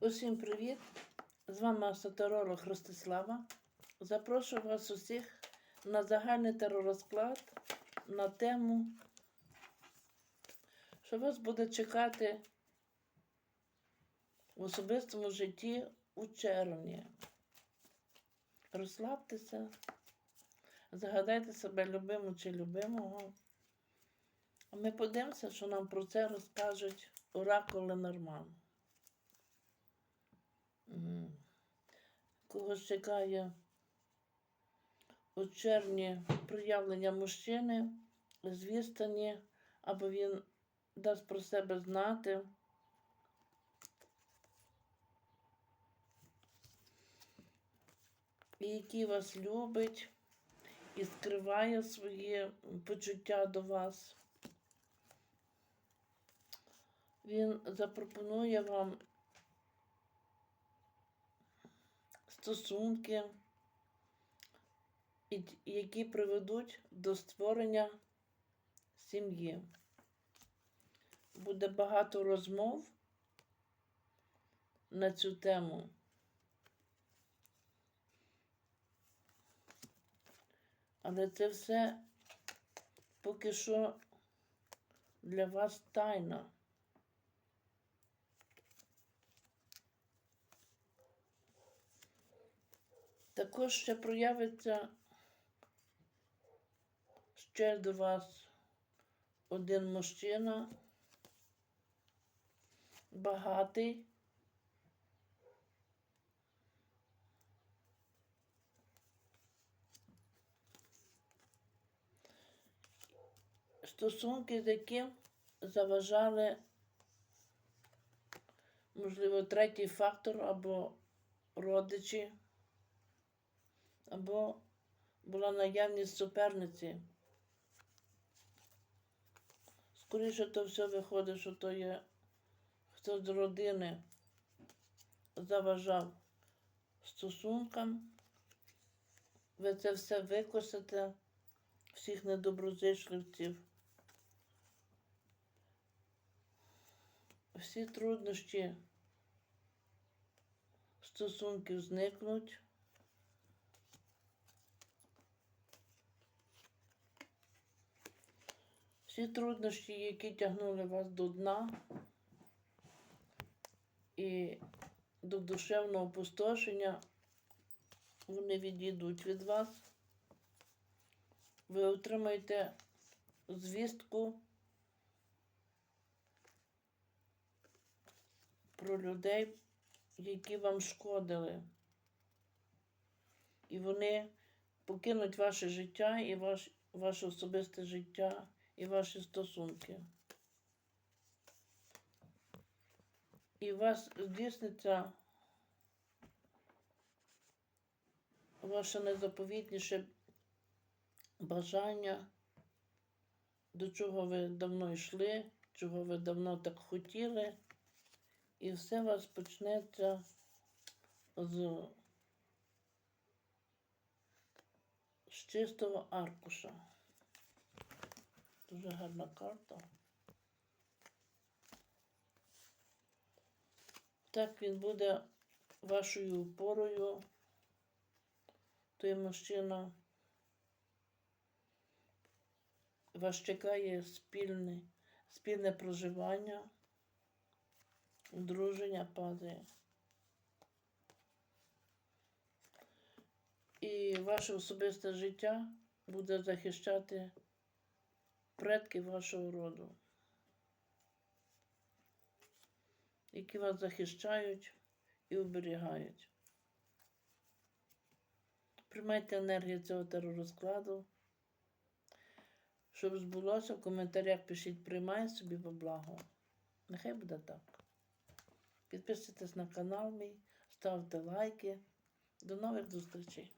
Усім привіт! З вами асотеролог Ростислава. Запрошую вас усіх на загальний теророзклад на тему, що вас буде чекати в особистому житті у червні. Розслабтеся, загадайте себе любиму чи любимого. Ми подивимося, що нам про це розкажуть оракули Ленорман. Когось чекає у червні проявлення мужчини з відстані, або він дасть про себе знати. І який вас любить і скриває свої почуття до вас. Він запропонує вам стосунки, які приведуть до створення сім'ї. Буде багато розмов на цю тему. Але це все поки що для вас тайна. Також ще проявиться ще до вас один мужчина, багатий. Стосунки, з яким заважали, можливо, третій фактор або родичі або була наявність суперниці. Скоріше то все виходить, що то є хто з родини заважав стосункам. Ви це все викосите, всіх недоброзичливців. Всі труднощі стосунків зникнуть. Всі труднощі, які тягнули вас до дна і до душевного опустошення, вони відійдуть від вас. Ви отримаєте звістку про людей, які вам шкодили. І вони покинуть ваше життя і ваш, ваше особисте життя і ваші стосунки. І у вас здійсниться ваше найзаповітніше бажання, до чого ви давно йшли, чого ви давно так хотіли, і все у вас почнеться з, з чистого аркуша. Дуже гарна карта. Так він буде вашою опорою, той мужчина. Вас чекає спільне, спільне проживання, одруження падає. І ваше особисте життя буде захищати предки вашого роду, які вас захищають і оберігають. Приймайте енергію цього теророзкладу. Щоб збулося, в коментарях пишіть приймай собі во благо. Нехай буде так. Підписуйтесь на канал мій, ставте лайки. До нових зустрічей!